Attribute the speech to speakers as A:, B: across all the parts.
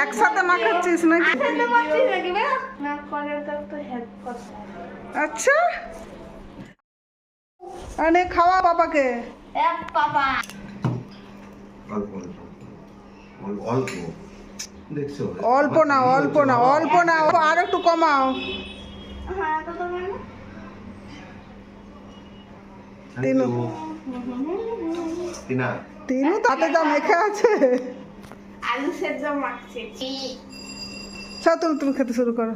A: একসাথে মাখাচ্ছিস নাকি? আচ্ছা। আরে খাওয়া বাবাকে।
B: অল্প
A: না অল্প। না অল্প না আর একটু কমাও।
C: হ্যাঁ
A: তিনু।
B: তিনু
A: তাতে যা মেখে আছে।
C: আলু সেদ্ধ মাখছে।
A: চল তুমি তুমি খেতে শুরু করো।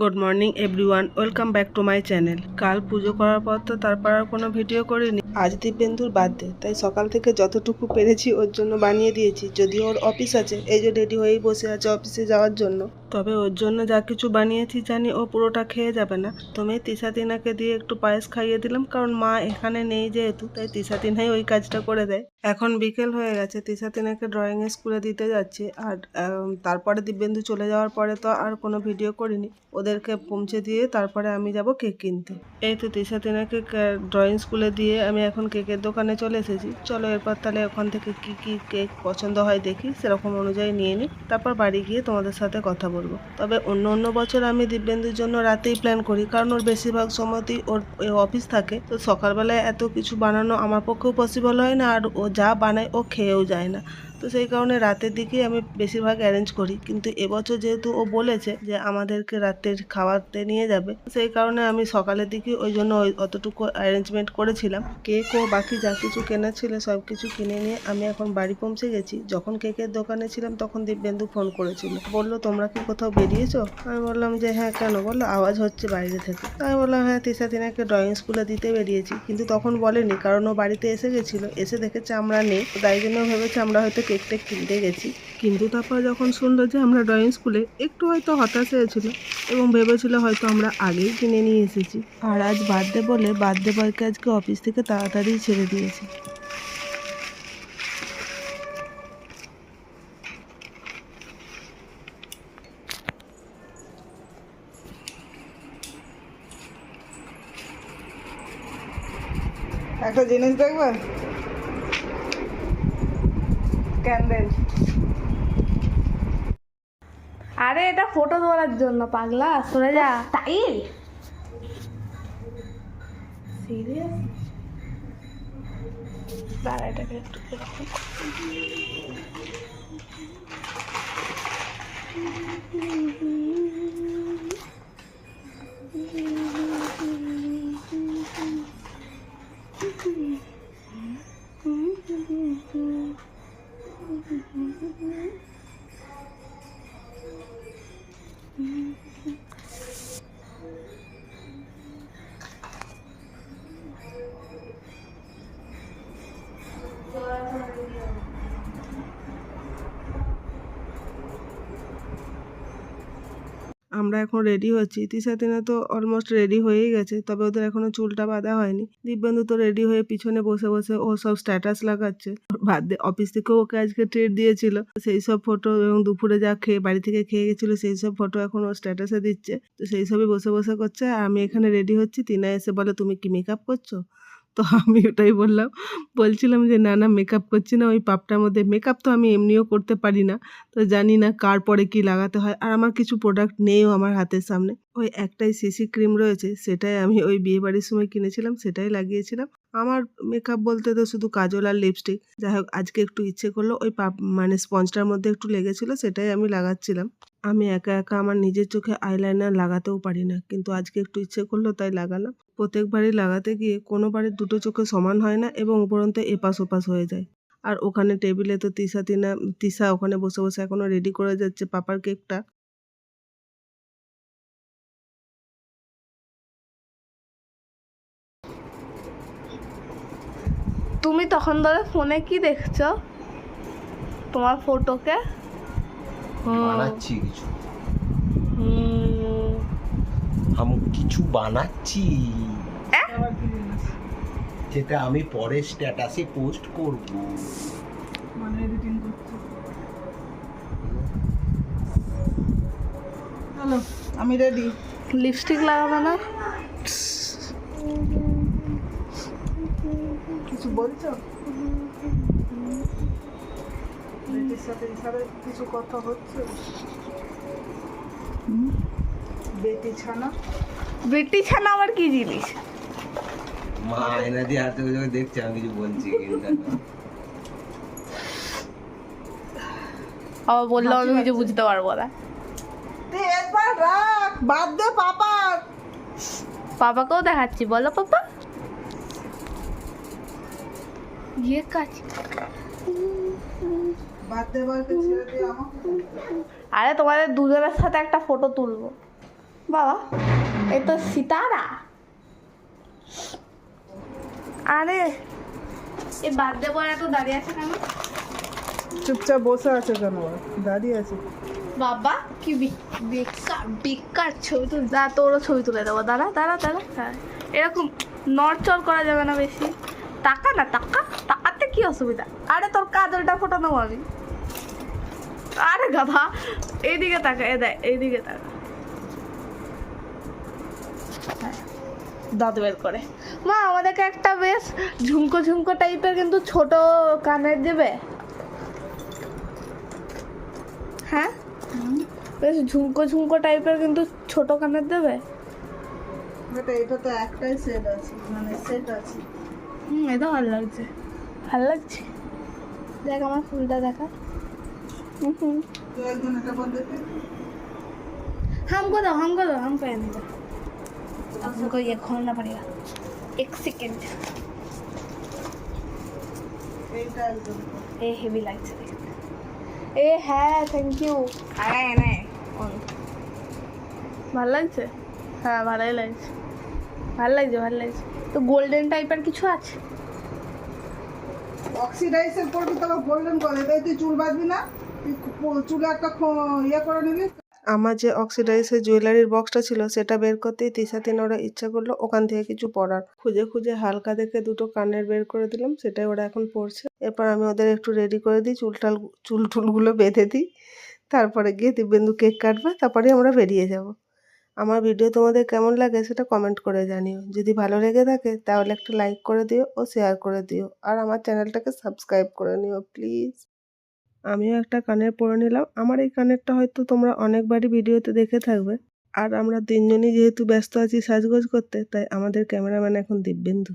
A: Good morning everyone welcome back to my channel কাল পুজো করার পর তো তারপর আর কোনো ভিডিও করিনি। আজ দিব্যেন্দুর বার্থডে তাই সকাল থেকে যতটুকু পেরেছি ওর জন্য বানিয়ে দিয়েছি। যদিও ওর অফিস আছে এই যে রেডি হয়েই বসে আছে অফিসে যাওয়ার জন্য। তবে ওর জন্য যা কিছু বানিয়েছি জানি ও পুরোটা খেয়ে যাবে না। তুমি তিনাকে দিয়ে একটু পায়েস খাইয়ে দিলাম, কারণ মা এখানে নেই যেহেতু, তাই তিনাই ওই কাজটা করে দেয়। এখন বিকেল হয়ে গেছে তিনাকে ড্রয়িং স্কুলে দিতে যাচ্ছি, আর তারপরে দিব্যেন্দু চলে যাওয়ার পরে তো আর কোনো ভিডিও করিনি। ওদেরকে পৌঁছে দিয়ে তারপরে আমি যাব কেক কিনতে। এই তো তিনাকে ড্রয়িং স্কুলে দিয়ে আমি এখন কেকের দোকানে চলে এসেছি। চলো এরপর তাহলে ওখান থেকে কি কি কেক পছন্দ হয় দেখি, সেরকম অনুযায়ী নিয়ে নিই। তারপর বাড়ি গিয়ে তোমাদের সাথে কথা বলব তবে অন্য অন্য বছর আমি দিব্যেন্দুর জন্য রাতেই প্ল্যান করি, কারণ ওর বেশিরভাগ সময়তেই ওর অফিস থাকে। তো সকালবেলায় এত কিছু বানানো আমার পক্ষেও পসিবল হয় না, আর ও যা বানায় ও খেয়েও যায় না। তো সেই কারণে রাতের দিকেই আমি বেশিরভাগ অ্যারেঞ্জ করি। কিন্তু এবছর যেহেতু ও বলেছে যে আমাদেরকে রাতের খাওয়াতে নিয়ে যাবে, সেই কারণে আমি সকালের দিকে ওই জন্য ওই অতটুকু অ্যারেঞ্জমেন্ট করেছিলাম। কেক ও বাকি যা কিছু কেনার ছিল সব কিছু কিনে নিয়ে আমি এখন বাড়ি পৌঁছে গেছি। যখন কেকের দোকানে ছিলাম তখন দিব্যেন্দু ফোন করেছিল। বলল, তোমরা কি কোথাও বেরিয়েছো? আমি বললাম যে হ্যাঁ কেন? বলল, আওয়াজ হচ্ছে বাইরে থেকে। তো আমি বললাম হ্যাঁ তিসা তিনাকে ড্রয়িং স্কুলে দিতে বেরিয়েছি। কিন্তু তখন বলেনি, কারণ ও বাড়িতে এসে গেছিল। এসে দেখেছে আমরা নেই। তাই জন্য ভেবেছে আমরা হয়তো কেক টেক কিনতে গেছি। কিন্তু তারপর যখন শুনলো যে আমরা ড্রয়িং স্কুলে একটু হয়তো হতাশ হয়েছিল এবং ভেবেছিল হয়তো আমরা আগেই কিনে নিয়ে এসেছি। আর আজ বার্থডে বলে বার্থডে বয়কে আজকে অফিস থেকে তাড়াতাড়ি ছেড়ে দিয়েছি। একটা জিনিস দেখবে ক্যান্ডেল
C: আরে এটা ফটো তোলার জন্য পাগলা সরে যা। তাই সিরিয়াস দাঁড়া এটাকে একটু একটু
A: আমরা এখন রেডি হচ্ছি। তিনা তো অলমোস্ট রেডি হয়েই গেছে, তবে ওদের এখনও চুলটা বাঁধা হয়নি। দিব্যেন্দু তো রেডি হয়ে পিছনে বসে বসে ও সব স্ট্যাটাস লাগাচ্ছে। বার্থডে অফিস থেকেও ওকে আজকে ট্রিট দিয়েছিল। সেই সব ফটো এবং দুপুরে যা খেয়ে, বাড়ি থেকে খেয়ে গেছিল, সেই সব ফটো এখন ও স্ট্যাটাসে দিচ্ছে। তো সেই সবই বসে বসে করছে, আর আমি এখানে রেডি হচ্ছি। তিনা এসে বলে, তুমি কি মেকআপ করছ? তো আমি ওটাই বললাম। বলছিলাম যে, না না মেকআপ করছি না, ওই পাপটার মধ্যে। মেকআপ তো আমি এমনিও করতে পারি না। তো জানি না কার পরে কি লাগাতে হয়। আর আমার কিছু প্রোডাক্ট নেইও আমার হাতের সামনে। ওই একটাই সিসি ক্রিম রয়েছে। সেটাই আমি ওই বিয়ে বাড়ির সময় কিনেছিলাম, সেটাই লাগিয়েছিলাম। আমার মেকআপ বলতে তো শুধু কাজল আর লিপস্টিক যাই হোক, আজকে একটু ইচ্ছে করল। ওই পাপ মানে স্পঞ্জটার মধ্যে একটু লেগেছিল, সেটাই আমি লাগাচ্ছিলাম। আমি একা একা আমার নিজের চোখে আইলাইনার লাগাতেও পারি না। কিন্তু আজকে একটু ইচ্ছে করল, তাই লাগালাম। প্রত্যেকবারই লাগাতে গিয়ে কোনোবারে দুটো চোখে সমান হয় না এবং উপরন্ত এপাশ ওপাশ হয়ে যায়। আর ওখানে টেবিলে তো তিসা তিনা তিসা ওখানে বসে বসে এখনও রেডি করে যাচ্ছে পাপার কেকটা
C: তুমি তখন ধরে ফোনে কি দেখছ? তোমার ফটোকে
B: বানাচ্ছি কিছু। আমি কিছু বানাচ্ছি। যেটা আমি পরে স্ট্যাটাসে পোস্ট করব।
A: মানে এডিটিং করছে হ্যালো আমি রেডি
C: লিপস্টিক লাগাবে না?
A: কিছু বলছো? বেটির সাথে কিছু কথা হচ্ছে? বেটি ছানা
C: বেটি ছানা আবার কি জিনিস?
B: মা দিয়ে হাতে করে দেখছে আমি কিছু বলছি কিন্তু
C: আবার বললাম আমি কিছু বুঝতে পারব না।
A: তুই একবার রাখ বাদ দে পাপা।
C: পাপাকেও দেখাচ্ছি বলো পাপা। ইয়ে কাজ। আরে তোমাদের দুজনের সাথে একটা ফটো তুলবো। বাবা এই তো সিতারা। আরে এই বার্থডে বয় এত দাঁড়িয়ে আছে কেন?
A: চুপচাপ বসে আছে কেন? দাঁড়িয়ে আছে।
C: বাবা কি বি- বেকার বেকার ছবি তুল দা তোরও ছবি তুলে দেবো দাঁড়া দাঁড়া দাঁড়া। হ্যাঁ। এরকম নড়চড় করা যাবে না বেশি। টাকা না টাকা টাকাতে কি অসুবিধা? আরে তোর কাজলটা ফটো নেব আমি। আরে গাধা এইদিকে তাকা এ দেয় এইদিকে তাকা। দাঁত বের করে মা আমাদেরকে একটা বেশ ঝুমকো ঝুমকো টাইপের কিন্তু ছোট কানের দেবে হ্যাঁ বেশ ঝুমকো ঝুমকো টাইপের কিন্তু ছোট কানের দেবে
A: এটা এটা তো একটাই সেট আছে মানে সেট আছে
C: হুম এটা ভালো লাগছে ভালো লাগছে দেখ আমার ফুলটা দেখা হুম হুম
A: তুই একজন এটা বল দেখে
C: हमको दो हमको दो हम पहन दो अब हमको ये खोलना पड़ेगा एक सेकेंड
A: এইটা একজন
C: ए हेवी लाइट से ए হ্যাঁ থ্যাংক ইউ আরে এনে ভালো লাগছে হ্যাঁ ভালোই লাগছে ভালো লাগছে ভালো লাগছে তো গোল্ডেন টাইপের কিছু আছে
A: অক্সিডাইজার করবি তবে গোল্ডেন করে এটাই তুই চুল বাঁধবি না তুই প- চুলে একটা খ- ইয়ে করে নিবি আমার যে অক্সিডাইজের জুয়েলারির বক্সটা ছিল, সেটা বের করতেই তিশা তিন ওরা ইচ্ছা করল ওখান থেকে কিছু পরার খুঁজে খুঁজে হালকা দেখে দুটো কানের বের করে দিলাম, সেটাই ওরা এখন পরছে এরপর আমি ওদের একটু রেডি করে দিই চুলটাল চুল টুলগুলো বেঁধে দিই। তারপরে গিয়ে দিব্যেন্দু কেক কাটবে তারপরে আমরা বেরিয়ে যাব। আমার ভিডিও তোমাদের কেমন লাগে সেটা কমেন্ট করে জানিও। যদি ভালো লেগে থাকে, তাহলে একটা লাইক করে দিও ও শেয়ার করে দিও। আর আমার চ্যানেলটাকে সাবস্ক্রাইব করে নিও প্লিজ আমিও একটা কানের পরে নিলাম। আমার এই কানেরটা হয়তো তোমরা অনেকবারই ভিডিওতে দেখে থাকবে। আর আমরা তিনজনই যেহেতু ব্যস্ত আছি সাজগোজ করতে, তাই আমাদের ক্যামেরাম্যান এখন দিব্যেন্দু।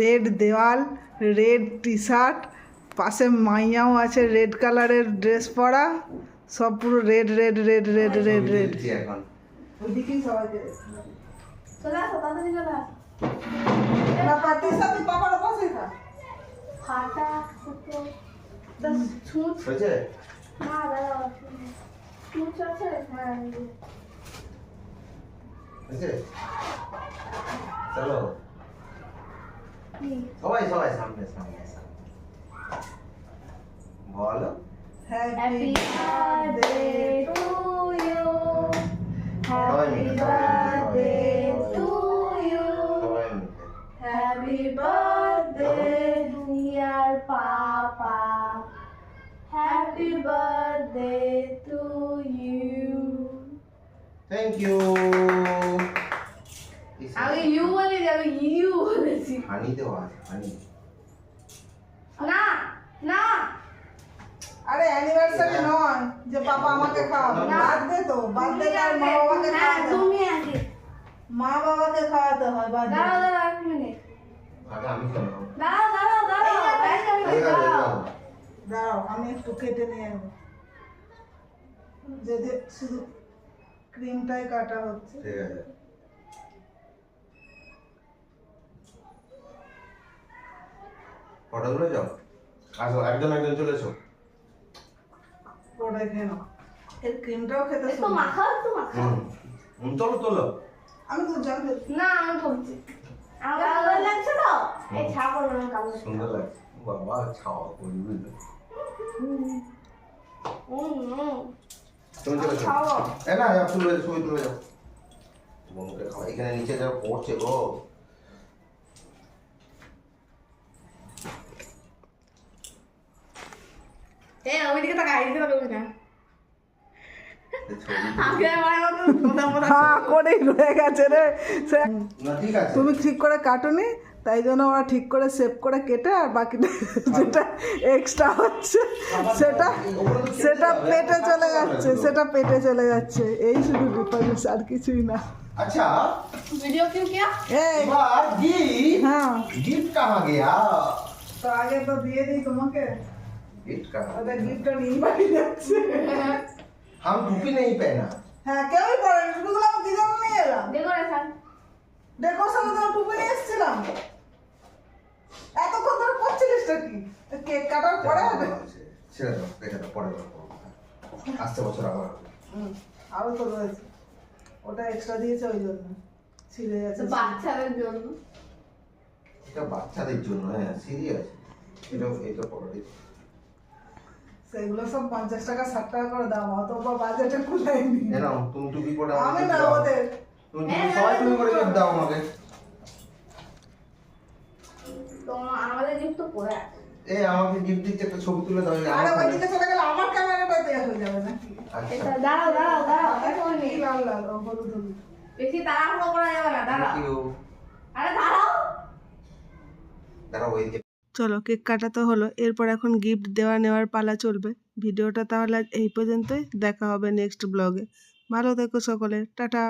A: রেড দেওয়াল রেড টি শার্ট পাশে মাইয়াও আছে রেড কালারের ড্রেস পরা সব পুরো red red red red red red
B: এখন।
A: ওইদিকেই সবাইকে
C: চলে।
B: সবাই সবাই সামনে সামনে সামনে বলো
C: Happy birthday to you. Happy
B: মিলে,
C: birthday to you.
B: সবাই মিলে
C: Happy birthday, dear Papa. Happy birthday to you.
B: Thank you
C: আমি ইউ বলি আমি ইউ বলেছি
B: হানি দেওয়া আছে হানি
C: না না
A: আরে অ্যানিভার্সারি নয় যে পাপা আমাকে খাওয়াবে
C: না।
A: বার্থডে তো বার্থডে কার মা বাবাকে
C: হ্যাঁ
A: খাওয়াতে হয়।
C: তুমি আগে
A: মা বাবাকে খাওয়াতে হয় বার্থডে
C: দাঁড়াও দাঁড়াও এক মিনিট
B: আগে আমি কেন
C: দাঁড়াও দাঁড়াও দাঁড়াও এক
B: ঠিক
C: মিনিট
B: আছে
C: দাঁড়াও
B: যাও।
A: দাঁড়াও আমি একটু কেটে নিয়ে আসব যদি শুধু ক্রিমটাই কাটা হচ্ছে
B: ঠিক আছে ফটো তুলে যাও? আসো একজন একজন চলে এসো।
A: ওটাই খেয়ে নাও? এর ক্রিমটাও খেতে সুন্দর।
C: মাখাও একটু মাখাও।
B: হুম চলো চলো।
A: আমি তো জানতে
C: না আমি বলছি আমার ভালো লাগছে তো? এই ছাড়া করবে না কালো
B: সুন্দর লাগছে। বাবা করবি তুমি চলে যাও
C: খাওয়া।
B: এ না তুলে যাও খাওয়া এখানে নিচে যা পড়ছে গো।
C: এ ওইদিকে তাকা এদিকে তাকাবি না
B: এই ছবি
C: আগে আমার মোটা মোটা
D: হ্যাঁ করে ঘুরে গেছে রে সে
B: না ঠিক আছে
D: তুমি ঠিক করে কাটুনি তাই জন্য ওরা ঠিক করে সেভ করে কেটে আর বাকিটা যেটা এক্সট্রা হচ্ছে সেটা সেটা পেটে চলে যাচ্ছে সেটা পেটে চলে যাচ্ছে এই শুধু ডিফারেন্স আর কিছুই না
B: अच्छा
C: वीडियो क्यों किया
D: এই
B: यार गिफ्ट
D: হ্যাঁ
B: गिफ्ट कहाँ गया
D: তো আগে তো দিয়ে দিই তোমাকে
B: गिफ्ट कहाँ
D: ওটা গিফটটা নিয়ে বাড়ি যাচ্ছে
B: हम टोपी नहीं पहना
D: হ্যাঁ কেউই পড়েনি শুধু আমি কি জন্য নিয়ে এলাম
C: डेकोरेशन
D: ডেকোরেশনে তো টুপি নিয়ে এসেছিলাম এতক্ষণ ধরে করছিলিসটা কি কেক কাটার পরে হবে
B: ছেড়ে দাও রেখে দাও পরে দাও আসতে বছর আবার
D: হুম, আরো তো রয়েছে ওটা এক্সট্রা দিয়েছে ওই জন্য ছিঁড়ে যাচ্ছে
C: তো বাচ্চাদের জন্য
B: এটা বাচ্চাদের জন্য হ্যাঁ সিরিয়াস এটা এটা পরে
D: সেগুলো সব পঞ্চাশ টাকা ষাট টাকা করে দাম অত বা বাজেটে কুলাইনি
B: নাও তুমি টুপি পরে
D: আমি না ওদের।
B: তুমি সবাই তুমি করে gift দাও আমাকে।
C: তো আমাদের গিফট তো পরে
B: এ আমাকে গিফট দিচ্ছে একটা ছবি তুলে দাও
D: আরে চলে গেলে আমার ক্যামেরাটা হয়ে যাবে
B: আচ্ছা।
C: এটা দাঁড়াও দাঁড়াও দাঁড়াও এখন
D: কি লাল লাল হলুদ হলুদ।
C: বেশি তাড়াহুড়ো করা যাবে না দাঁড়াও। আরে দাঁড়াও।
B: দাঁড়াও
D: চলো কেক কাটা তো হলো, এরপর এখন গিফট দেওয়া নেওয়ার পালা চলবে। ভিডিওটা তাহলে এই পর্যন্তই, দেখা হবে নেক্সট ব্লগে ভালো থেকো সকলে, টাটা।